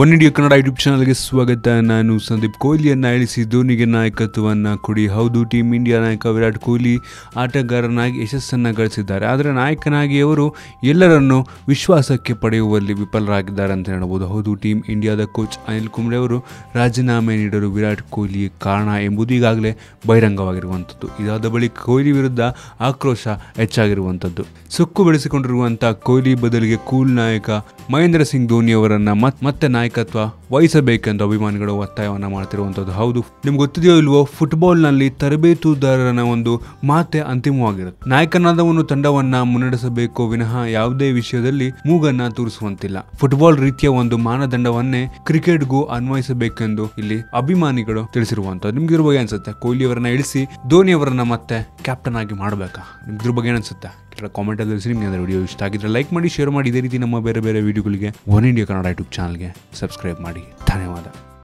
One India Kannada YouTube ಚಾನಲ್ಗೆ ಸ್ವಾಗತ. ನಾನು ಸಂದೀಪ್ ಕೊಹ್ಲಿಯನ್ನು ಇಳಿಸಿ ಧೋನಿಗೆ ನಾಯಕತ್ವವನ್ನು ಕೊಡಿ. ಹೌದು ಟೀಮ್ ಇಂಡಿಯಾ ನಾಯಕ ವಿರಾಟ್ ಕೊಹ್ಲಿ ಆಟಗಾರನಾಗಿ ಯಶಸ್ಸನ್ನು ಗಳಿಸಿದ್ದಾರೆ. ಆದರೆ ನಾಯಕನಾಗಿ ಅವರು ಎಲ್ಲರನ್ನು ವಿಶ್ವಾಸಕ್ಕೆ ಪಡೆಯುವಲ್ಲಿ ವಿಫಲರಾಗಿದ್ದಾರೆ ಅಂತ ಹೇಳ್ಬೋದು ಹೌದು ಟೀಮ್ ಇಂಡಿಯಾದ ಕೋಚ್ ಅನಿಲ್ ಕುಂಬ್ಳೆ ಅವರು ರಾಜೀನಾಮೆ ನೀಡಲು ವಿರಾಟ್ ಕೊಹ್ಲಿ ಕಾರಣ ಎಂಬುದು ಈಗಾಗಲೇ ಬಹಿರಂಗವಾಗಿರುವಂಥದ್ದು. ಇದಾದ ಬಳಿಕ ಕೊಹ್ಲಿ ವಿರುದ್ಧ ಆಕ್ರೋಶ ಹೆಚ್ಚಾಗಿರುವಂಥದ್ದು. ಸುಕ್ಕು ಬೆಳೆಸಿಕೊಂಡಿರುವಂಥ ಕೊಹ್ಲಿ ಬದಲಿಗೆ ಕೂಲ್ ನಾಯಕ ಮಹೇಂದ್ರ ಸಿಂಗ್ ಧೋನಿ ಅವರನ್ನ ಮತ್ ಮತ್ತೆ ನಾಯಕತ್ವ ವಹಿಸಬೇಕೆಂದು ಅಭಿಮಾನಿಗಳು ಒತ್ತಾಯವನ್ನು ಮಾಡ್ತಿರುವಂಥದ್ದು. ಹೌದು, ನಿಮ್ಗೆ ಗೊತ್ತಿದೆಯೋ ಇಲ್ವೋ ಫುಟ್ಬಾಲ್ನಲ್ಲಿ ತರಬೇತುದಾರನ ಒಂದು ಮಾತೆ ಅಂತಿಮವಾಗಿರುತ್ತೆ. ನಾಯಕನಾದವನು ತಂಡವನ್ನ ಮುನ್ನಡೆಸಬೇಕು, ವಿನಃ ಯಾವುದೇ ವಿಷಯದಲ್ಲಿ ಮೂಗನ್ನ ತೋರಿಸುವಂತಿಲ್ಲ. ಫುಟ್ಬಾಲ್ ರೀತಿಯ ಒಂದು ಮಾನದಂಡವನ್ನೇ ಕ್ರಿಕೆಟ್ಗೂ ಅನ್ವಯಿಸಬೇಕೆಂದು ಇಲ್ಲಿ ಅಭಿಮಾನಿಗಳು ತಿಳಿಸಿರುವಂಥದ್ದು. ನಿಮ್ಗೆ ಇದ್ರ ಬಗ್ಗೆ ಅನ್ಸುತ್ತೆ ಕೊಹ್ಲಿ ಅವರನ್ನ ಇಳಿಸಿ, ಧೋನಿ ಅವರನ್ನ ಮತ್ತೆ ಕ್ಯಾಪ್ಟನ್ ಆಗಿ ಮಾಡಬೇಕಾ? ನಿಮ್ಗೆ ಇದ್ರ ಬಗ್ಗೆ ಅನ್ಸುತ್ತೆ ಕಾಮೆಂಟ್ ಅಲ್ಲಿ ತಿಳಿಸಿ, ನಿಮ್ಗೆ ವಿಡಿಯೋ ಇಷ್ಟ ಆಗಿದ್ರೆ ಲೈಕ್ ಮಾಡಿ ಶೇರ್ ಮಾಡಿ. ಇದೇ ರೀತಿ ನಮ್ಮ ಬೇರೆ ಬೇರೆ ವಿಡಿಯೋಗಳಿಗೆ ಒನ್ ಇಂಡಿಯಾ ಕನ್ನಡ ಯೂಟ್ಯೂಬ್ ಚಾನಲ್ಗೆ ಸಬ್ಸ್ಕ್ರೈಬ್ ಮಾಡಿ. ಧನ್ಯವಾದ.